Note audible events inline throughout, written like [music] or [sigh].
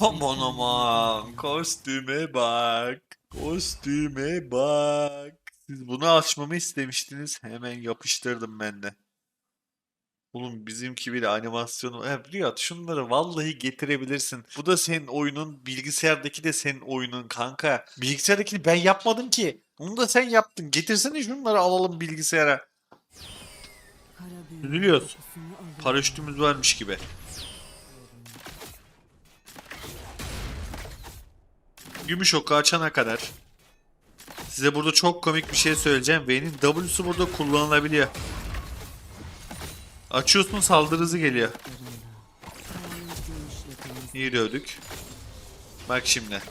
Aman aman kostüme bak. Kostüme bak. Siz bunu açmamı istemiştiniz. Hemen yapıştırdım ben de. Oğlum bizimki bir animasyonu. Ya Riyad şunları vallahi getirebilirsin. Bu da senin oyunun, bilgisayardaki de senin oyunun kanka. Bilgisayardakini ben yapmadım ki. Onu da sen yaptın. Getirsene şunları alalım bilgisayara. Üzülüyoruz. Paraşütümüz varmış gibi. Gümüş oku açana kadar. Size burada çok komik bir şey söyleyeceğim. V'nin W'su burada kullanılabiliyor. Açıyorsun saldırı hızı geliyor. İyi dövdük. Bak şimdi.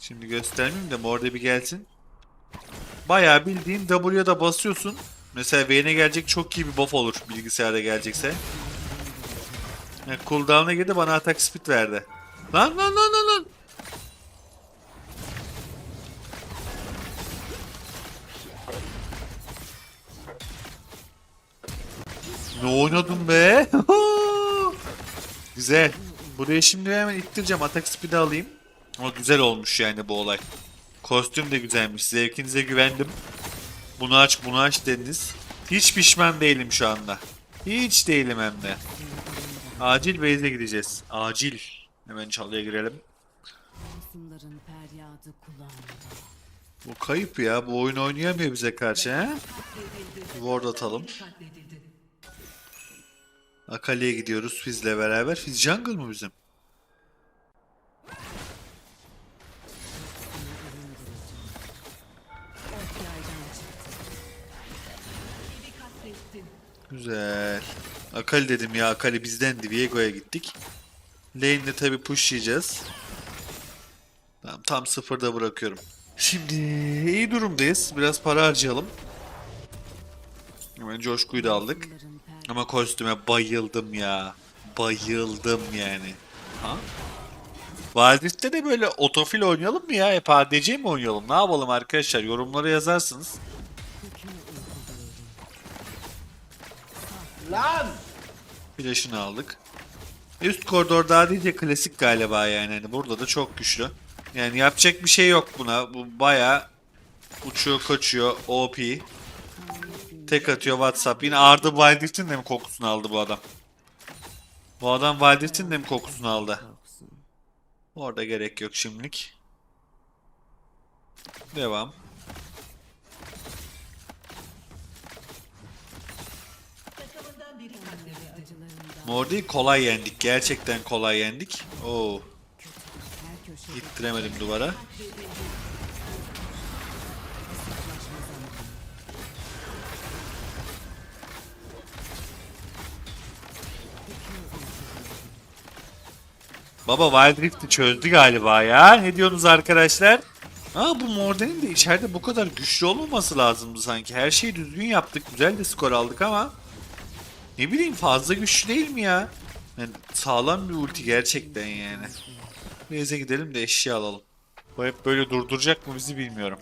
Şimdi göstermeyeyim de orada bir gelsin. Bayağı bildiğin W'ya da basıyorsun. Mesela V'ne gelecek çok iyi bir buff olur bilgisayarda gelecekse. Yani cooldown'a girdi bana atak speed verdi. Lan lan lan lan lan. Ne oynadın be? [laughs] güzel. Buraya şimdi hemen ittireceğim. Atak speed'i alayım. Ama güzel olmuş yani bu olay. Kostüm de güzelmiş. Zevkinize güvendim. Bunu aç bunu aç dediniz. Hiç pişman değilim şu anda. Hiç değilim hem de. Acil base'e gideceğiz. Acil. Hemen çalıya girelim. Masumların feryadı kulağımda. Bu kayıp ya. Bu oyun oynayamıyor bize karşı he? Ward atalım. Akali'ye gidiyoruz Fizz'le beraber. Fizz jungle mı bizim? Güzel. Akali dedim ya. Akali bizden Diego'ya gittik. Lane'de tabi pushlayacağız. Tamam, tam sıfırda bırakıyorum. Şimdi iyi durumdayız. Biraz para harcayalım. Hemen coşkuyu da aldık. Ama kostüme bayıldım ya. Bayıldım yani. Ha? Wildrift'te de böyle otofil oynayalım mı ya? Hep ADC mi oynayalım? Ne yapalım arkadaşlar? Yorumlara yazarsınız. Lan! Flash'ını aldık. Üst koridorda ADC klasik galiba yani. Hani burada da çok güçlü. Yani yapacak bir şey yok buna. Bu baya uçuyor kaçıyor OP. Tek atıyor WhatsApp. Yine Arda Wildrift'in de mi kokusunu aldı bu adam? Bu adam Wildrift'in de mi kokusunu aldı? Orada gerek yok şimdilik. Devam. Acılarından Mordi'yi kolay yendik. Gerçekten kolay yendik. Oo. İttiremedim duvara. Baba Wild Rift'i çözdü galiba ya. Ne diyorsunuz arkadaşlar? Aa bu Morden'in de içeride bu kadar güçlü olmaması lazımdı sanki. Her şeyi düzgün yaptık. Güzel de skor aldık ama ne bileyim fazla güçlü değil mi ya? Yani sağlam bir ulti gerçekten yani. Base'e gidelim de eşya alalım. Bu hep böyle durduracak mı bizi bilmiyorum.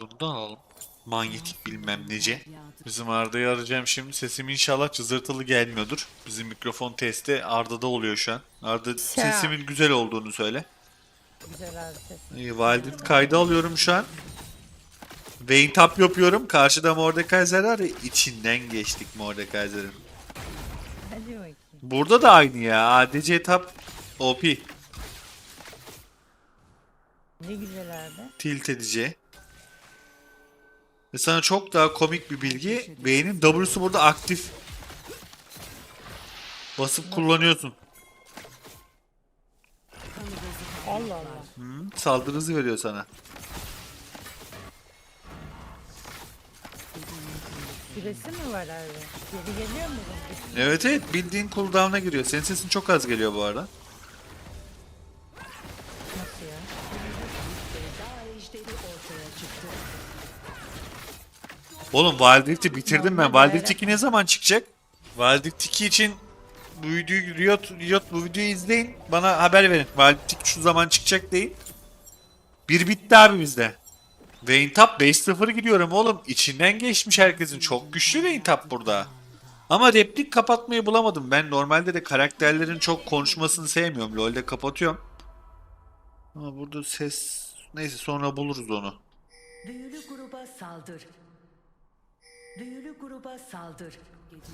Bunu da alalım. Manyetik bilmem nece. Bizim Arda'yı arayacağım şimdi. Sesim inşallah cızırtılı gelmiyordur. Bizim mikrofon testi Arda'da oluyor şu an. Arda sesimin güzel olduğunu söyle. Güzel abi ses. İyi, Wildrift kaydı alıyorum şu an. Vayne tap yapıyorum. Karşıda Mordekaiser var ya. içinden geçtik bakayım. Burada da aynı ya. ADC tap OP. Ne güzel abi. Tilt edici. Ve sana çok daha komik bir bilgi. Vayne'in W'su burada aktif. Basıp kullanıyorsun. Allah Allah. Hı, saldırı hızı veriyor sana. Süresi mi var abi? Geri geliyor mu? Evet evet bildiğin cooldown'a giriyor. Senin sesin çok az geliyor bu arada. Nasıl ya? Oğlum Wild Rift'i bitirdim ben. Wild Rift 2 ne zaman çıkacak? Wild Rift 2 için bu videoyu Riot, Riot bu videoyu izleyin. Bana haber verin. Wild Rift 2 şu zaman çıkacak değil. Bir bitti abi bizde. Vayne Tap 5-0 gidiyorum oğlum. İçinden geçmiş herkesin. Çok güçlü Vayne Tap burada. Ama replik kapatmayı bulamadım. Ben normalde de karakterlerin çok konuşmasını sevmiyorum. LoL'de kapatıyorum. Ama burada ses... Neyse sonra buluruz onu. Büyülü gruba saldır. Büyülü gruba saldır. Büyülü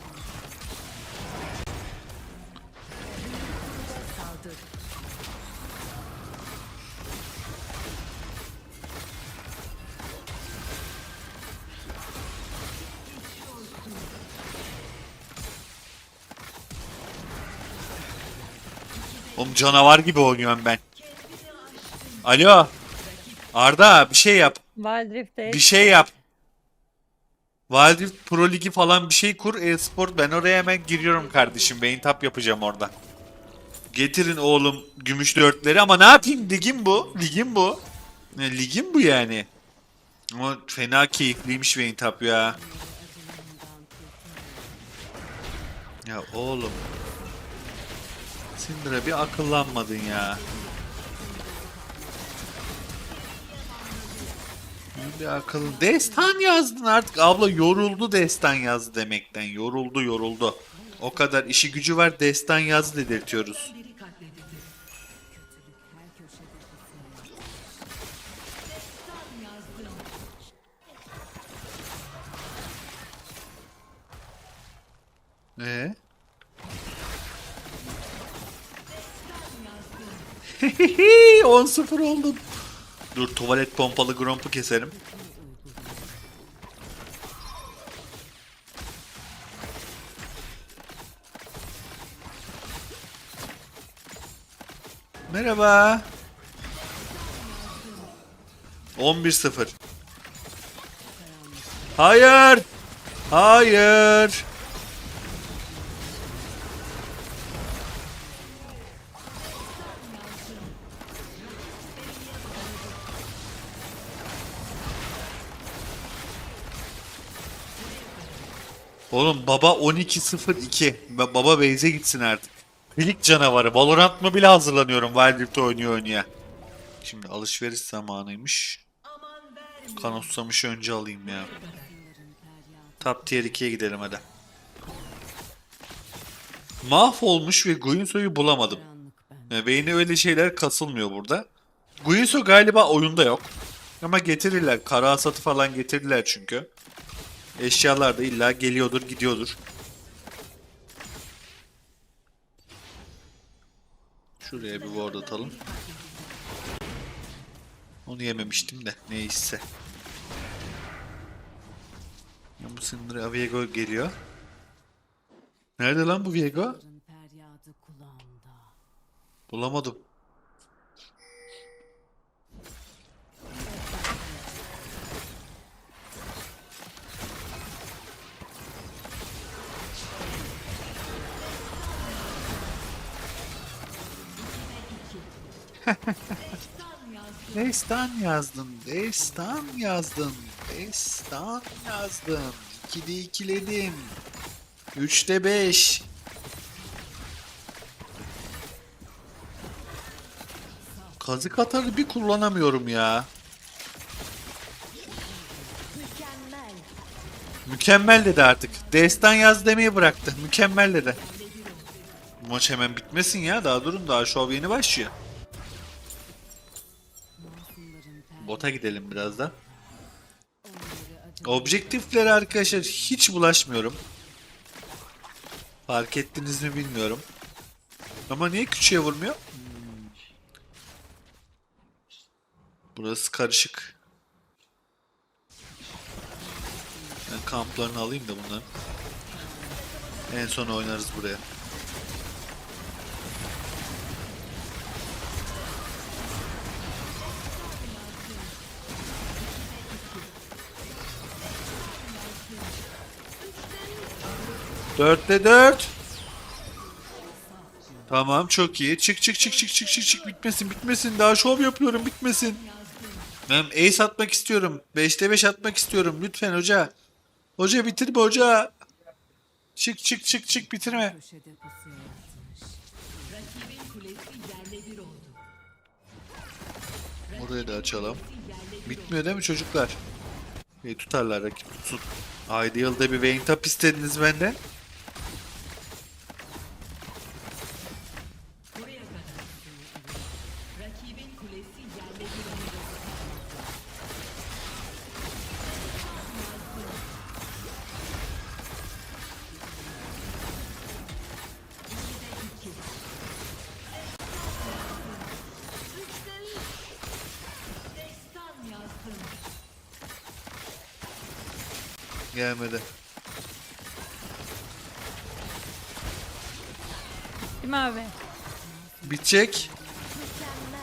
gruba saldır. Oğlum canavar gibi oynuyorum ben. Alo. Arda bir şey yap. Wild Bir şey yap. Wild Rift Pro Ligi falan bir şey kur. E-Sport ben oraya hemen giriyorum kardeşim. Beyin tap yapacağım orada. Getirin oğlum gümüş dörtleri ama ne yapayım ligim bu. Ligim bu. Ne, ligim bu yani. Ama fena keyifliymiş Beyin tap ya. Ya oğlum. Syndra bir akıllanmadın ya. Bir akıl. Destan yazdın artık. Abla yoruldu destan yazdı demekten. Yoruldu yoruldu. O kadar işi gücü var destan yaz dedirtiyoruz. Biri 10-0 oldum. Dur tuvalet pompalı grompu keserim. Merhaba. 11-0. Hayır. Hayır. Oğlum baba 12-0-2. Ba- Baba base'e gitsin artık. Pelik canavarı. Valorant mı bile hazırlanıyorum Wild oynuyor oynaya. Şimdi alışveriş zamanıymış. Kanotsamış'ı önce alayım ya. Top tier 2'ye gidelim hadi. Mahvolmuş ve Guinsoo'yu bulamadım. Beyni öyle şeyler kasılmıyor burada. Guinsoo galiba oyunda yok. Ama getirirler. Kara hasatı falan getirirler çünkü. Eşyalar da illa geliyordur gidiyordur. Şuraya bir ward atalım. Onu yememiştim de neyse. Ya bu Syndra Viego geliyor. Nerede lan bu Viego? Bulamadım. [laughs] Destan yazdın, destan yazdın, destan yazdın. 2'de ikiledim. 3'te 5. Kazık atarı bir kullanamıyorum ya. Mükemmel. Mükemmel dedi artık. Destan yaz demeyi bıraktı. Mükemmel dedi. Maç hemen bitmesin ya. Daha durun daha şov yeni başlıyor. Bota gidelim biraz da. Objektiflere arkadaşlar hiç bulaşmıyorum. Fark ettiniz mi bilmiyorum. Ama niye küçüğe vurmuyor? Burası karışık. Ben kamplarını alayım da bunların. En son oynarız buraya. Dörtte dört. Tamam çok iyi. Çık çık çık çık çık çık çık bitmesin bitmesin. Daha şov yapıyorum bitmesin. Ben ace atmak istiyorum. 5'te 5 atmak istiyorum. Lütfen hoca. Hoca bitirme hoca. Çık çık çık çık bitirme. Orayı da açalım. Bitmiyor değil mi çocuklar? İyi tutarlar rakip tutsun. Yılda bir Vayne Tap istediniz benden. Gelmedi. Değil mi abi? Bitecek.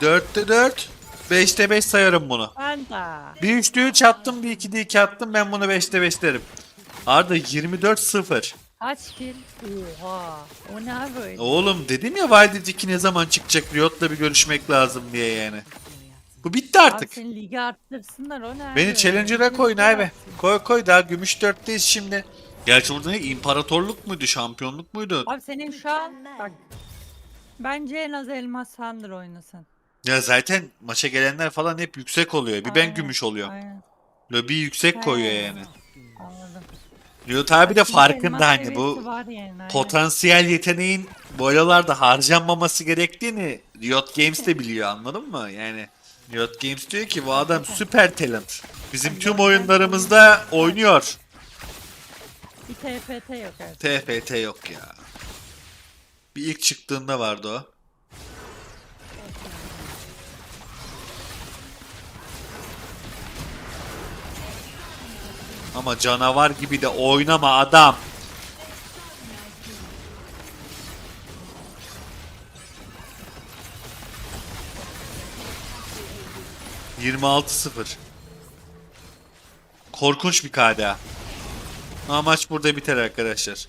4'te 4. 5'te 5 sayarım bunu. Ben de. Bir 3'te 3 attım, bir 2'de 2 attım. Ben bunu 5'te 5 derim. Arda 24-0. Kaç kill? Oha. O ne abi öyle? Oğlum dedim ya 2 ne zaman çıkacak Riot'la bir görüşmek lazım diye yani. Bu bitti Abi artık. seni lige arttırsınlar o ne abi? Beni Challenger'a koyun abi. Koy koy daha gümüş 4'teyiz şimdi. Gerçi burada ne imparatorluk muydu, şampiyonluk muydu? Abi senin şu an bak. Bence en az elmas sandır oynasın. Ya zaten maça gelenler falan hep yüksek oluyor. Bir ben Aynen, gümüş oluyorum. Aynen. Lobi yüksek koyuyor yani. Anladım. Riot abi de Çünkü farkında hani seviyesi bu var yani, aynen. potansiyel yeteneğin bu aralarda harcanmaması gerektiğini Riot Games de biliyor anladın mı? Yani Riot Games diyor ki bu adam süper talent. Bizim tüm oyunlarımızda oynuyor. Bir TFT yok artık. TFT yok ya. Bir ilk çıktığında vardı o. Ama canavar gibi de oynama adam. Yirmi altı sıfır. Korkunç bir KDA. Ama maç burada biter arkadaşlar.